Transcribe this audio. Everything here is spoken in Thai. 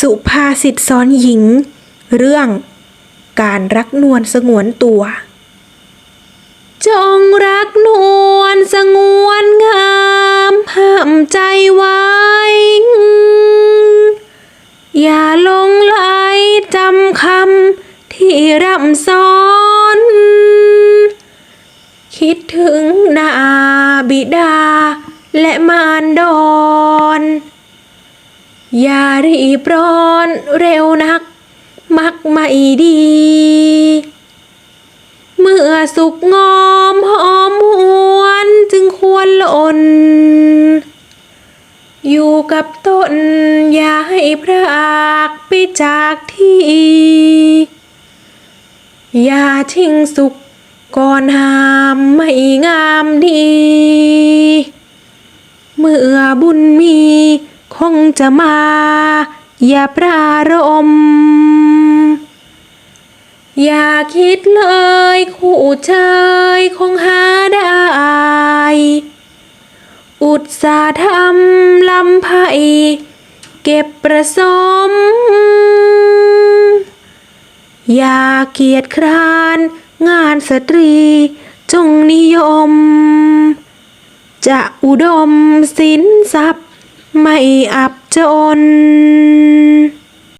สุภาษิตสอนหญิง เรื่องการรักนวลสงวนตัว จงรักนวลสงวนงามห้ามใจไว้ อย่าหลงไหลจำคำที่ร่ำสอน คิดถึงนาบิดาและมารดอน อย่ารีบร้อนเร็วนัก มักไม่ดี เมื่อสุกงอมหอมหวนจึงควรหล่นอยู่กับต้น อย่าให้พรากไปจากที่ อย่าทิ้งสุขก่อนหามไม่งามดี เมื่อบุญมี คงจะมา อย่าปรารม อย่าคิดเลยคู่เชยคงหาได้ อุตสาห์ทำลำไผ่เก็บประสม อย่าเกียจคร้าน งานสตรีจงนิยม จะอุดมสินทรัพย์ ไม่อับจน